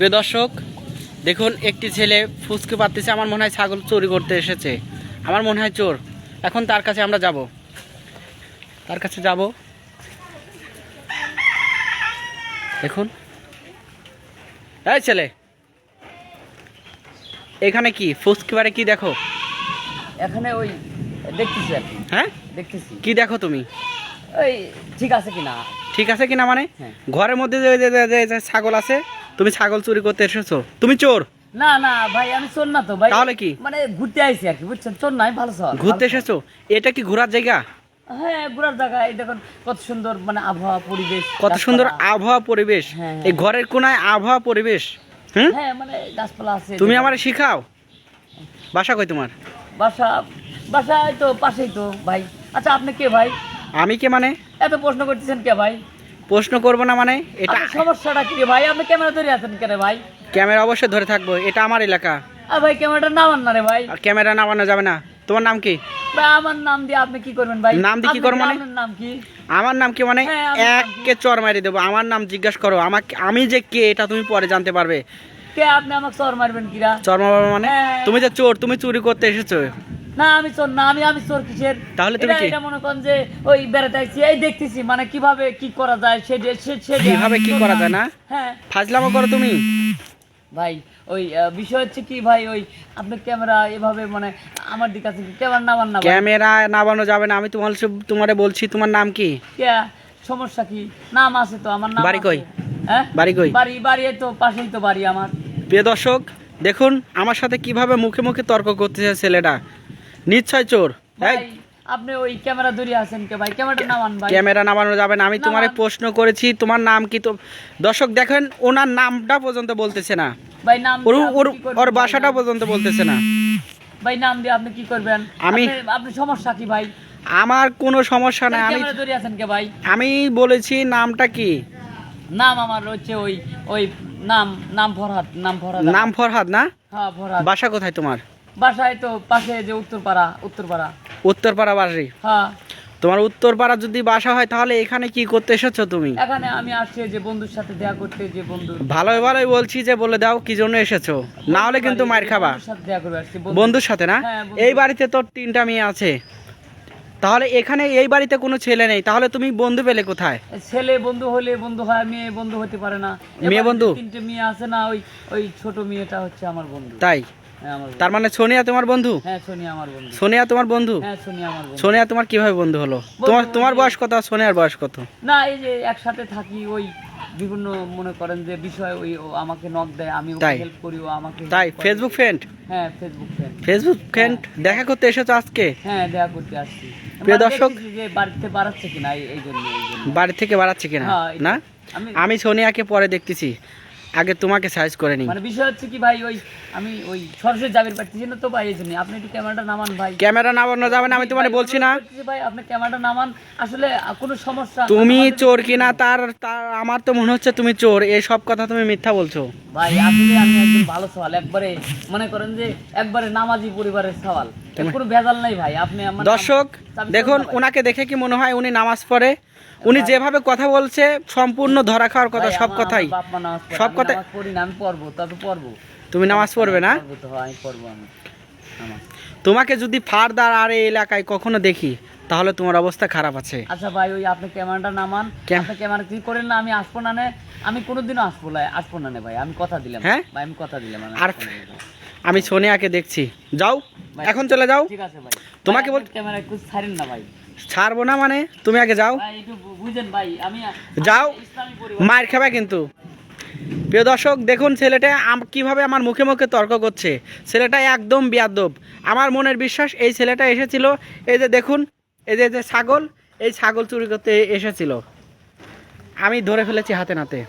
প্রিয় দর্শক দেখুন একটি ছেলে ফুসকে পাচ্ছে আমার মনে হয় ছাগল চুরি করতে এসেছে। আমার মনে হয় চোর। এখন তার কাছে আমরা যাব। তার কাছে যাব। দেখুন। এই ছেলে এখানে কি? ফুসকি বারে কি দেখো? এখানে ওই দেখতেছি আর হ্যাঁ? দেখতেছি। কি দেখো তুমি? ওই ঠিক আছে কিনা? ঠিক আছে কিনা মানে? হ্যাঁ। ঘরের মধ্যে যে ছাগল আছে তুমি ছাগল চুরি করতে এসেছ? তুমি চোর? না না ভাই আমি চোর না তো ভাই। তাহলে কি? মানে ঘুরতে আইছি আর কি বুঝছেন? চোর নাই ভালো ঘুরতে এসেছ? এটা কি ঘোরার জায়গা? হ্যাঁ ঘোরার জায়গা। এই দেখুন কত সুন্দর মানে আবহাওয়া পরিবেশ কত সুন্দর আবহাওয়া পরিবেশ। হ্যাঁ, এই ঘরের কোনায় আবহাওয়া পরিবেশ। হ্যাঁ মানে গাছপালা আছে তুমি। আমার শিখাও। বাসা কই তোমার? বাসা বাসা তো পাশেই তো ভাই। আচ্ছা আপনি কে ভাই? আমি কে মানে? এত প্রশ্ন করতেছেন কে ভাই? প্রশ্ন করব না মানে? এটা আপনার সমস্যাটা কি ভাই? আপনি ক্যামেরা ধরে আছেন কে রে ভাই? ক্যামেরা অবশ্যই ধরে থাকব এটা আমার এলাকা। ভাই ক্যামেরাটা নামান না রে ভাই। ক্যামেরা নামানো যাবে না। তোমার নাম কি? আমার নাম দিয়ে আপনি কি করবেন ভাই? নাম দিয়ে কি করব মানে? নাম কি? আমার নাম কি মানে? হ্যাঁ, এককে চর মারি দেবো। আমার নাম জিজ্ঞাসা করো। আমাকে আমি যে কে এটা তুমি পরে জানতে পারবে। কে আপনি আমাকে চোর মারবেন কিরা? চর মারবো মানে? হ্যাঁ। তুমি যে চোর তুমি চুরি করতে এসেছ। না আমি চোর না আমি আমি চোর কিসের? তাহলে তুমি কি? এটা মনে করেন যে ওই বেড়াতে আইছি এই দেখতেছি মানে কীভাবে কি করা যায় সে যে- সে সে কীভাবে কি করা যায় না? হ্যাঁ। ফাজলামো করো তুমি। ভাই ওই বিষয় হচ্ছে কি ভাই ওই আপনি ক্যামেরা এভাবে মানে আমার দিকে আছে ক্যামেরা নামান না ভাই। ক্যামেরা নামানো যাবে না আমি তোমার তোমারে বলছি তোমার নাম কি? কে? সমস্যা কি? নাম আছে তো আমার নাম বাড়ি কই? হ্যাঁ? বাড়ি কই? বাড়ি বাড়ি তো পাশেই তো বাড়ি আমার। প্রিয় দর্শক দেখুন আমার সাথে কীভাবে মুখে মুখে তর্ক করতেছে ছেলেটা। নিশ্চয় চোর। আপনি ওই ক্যামেরা ধরে আছেন কে ভাই? ক্যামেরাটা নামান ভাই। ক্যামেরা নামানো যাবে না আমি তোমারে প্রশ্ন করেছি তোমার নাম কি তো দর্শক দেখেন ওনার নামটা পর্যন্ত বলতেছে না। ভাই নাম ওর ওর বাসাটা পর্যন্ত বলতেছে না। ভাই নাম দিয়ে আপনি কি করবেন? আমি- আপনি- সমস্যা কি ভাই? আমার কোনো সমস্যা নাই আমি ক্যামেরা ধরে আছেন কে ভাই? আমি বলেছি নামটা কি? নাম আমার হচ্ছে ওই ওই নাম নাম ফরহাদ নাম ফরহাদ। নাম ফরহাদ না? হ্যাঁ ফরহাদ। বাসা কোথায় তোমার? বাসায় তো পাশে যে উত্তরপাড়া উত্তরপাড়া। উত্তরপাড়া বাড়ি হ্যাঁ। তোমার উত্তরপাড়া যদি বাসা হয় তাহলে এখানে কি করতে এসেছ তুমি? এখানে আমি আসছি যে বন্ধুর সাথে দেখা করতে যে বন্ধু ভালোই ভালোই বলছি যে বলে দাও কি জন্য এসেছ। না হলে কিন্তু মার খাবা বন্ধুর সাথে দেখা করবে আসছি বন্ধুর সাথে না? হ্যাঁ। এই বাড়িতে তোর তিনটা মেয়ে আছে। তাহলে এখানে এই বাড়িতে কোনো ছেলে নেই। তাহলে তুমি বন্ধু পেলে কোথায়? ছেলে বন্ধু হলে বন্ধু হয় মেয়ে বন্ধু হতে পারে না। মেয়ে এবার বন্ধু? যে তিনটে মেয়ে আছে না ওই ওই ছোট মেয়েটা হচ্ছে আমার বন্ধু। তাই। তার মানে সোনিয়া তোমার বন্ধু? হ্যাঁ সোনিয়া তোমার বন্ধু? হ্যাঁ সোনিয়া বন্ধু। সোনিয়া তোমার কীভাবে বন্ধু হলো? তোমার তোমার মানে- বয়স কত সোনিয়ার বয়স কত? না এই যে একসাথে থাকি ওই বিভিন্ন মনে করেন যে বিষয় ওই আমাকে নক দেয় আমি? হেল্প করি ও আমাকে তাই? ফেসবুক ফ্রেন্ড হ্যাঁ ফেসবুক ফ্রেন্ড ফেসবুক ফ্রেন্ড দেখা করতে এসেছ আজকে? হ্যাঁ দেখা করতে আসছি। প্রিয় মানে দর্শক- যে বাড়িতে বাড়াচ্ছে কিনা এই- জন্য বাড়ি থেকে বাড়াচ্ছে কিনা? হ্যাঁ, না? আমি আমি সোনিয়াকে পরে দেখতেছি। আগে তোমাকে সাইজ করে নিই। মানে বিষয় হচ্ছে কি ভাই ওই আমি ওই সরাসরি যাবের পারতেছি না তো ভাই এই জন্য। আপনি একটু ক্যামেরাটা নামান ভাই। ক্যামেরা নামানো যাবে না আমি তোমার ভাই, বলছি না। ভাই আপনি ক্যামেরাটা নামান। আসলে কোনো সমস্যা তুমি চোর কিনা তার তার আমার তো মনে হচ্ছে তুমি চোর। এই সব কথা তুমি মিথ্যা বলছো। ভাই আসলে আমি একজন ভালো সওয়াল একবারে মনে করেন যে একবারে নামাজি পরিবারের সওয়াল। কোনো? ভেজাল নাই ভাই আপনি আমার দর্শক দেখুন ওনাকে দেখে কি মনে হয় উনি নামাজ পড়ে। উনি যেভাবে কথা বলছে সম্পূর্ণ ধরা খাওয়ার কথা সব কথাই। সব কথা- আমি পড়ব তবে পড়ব। তুমি নামাজ পড়বে না? আমি পড়ব আমি তোমাকে যদি ফারদার আর এই এলাকায় কখনো দেখি তাহলে তোমার অবস্থা খারাপ আছে। আচ্ছা ভাই ওই আপনি ক্যামেরাটা নামান। আপনি ক্যামেরা কি করেন না আমি আসব না নে। আমি কোনোদিনও আসব না আসব না নে ভাই আমি কথা দিলাম। হ্যাঁ? ভাই আমি কথা দিলাম আর-। আমি সোনিয়াকে দেখছি। যাও। এখন চলে যাও। ঠিক আছে ভাই। তোমাকে বল- ক্যামেরা একটু ছাড়েন না ভাই। ছাড়বো না মানে? তুমি আগে যাও। বুঝেন ভাই আমি যাও। মার খাবে কিন্তু। প্রিয় দর্শক দেখুন ছেলেটা আম- কীভাবে আমার মুখে মুখে তর্ক করছে। ছেলেটা একদম বিয়াদব। আমার মনের বিশ্বাস এই ছেলেটা এসেছিল এই যে দেখুন এই যে এই যে ছাগল এই ছাগল চুরি করতে এসেছিল। আমি ধরে ফেলেছি হাতে নাতে।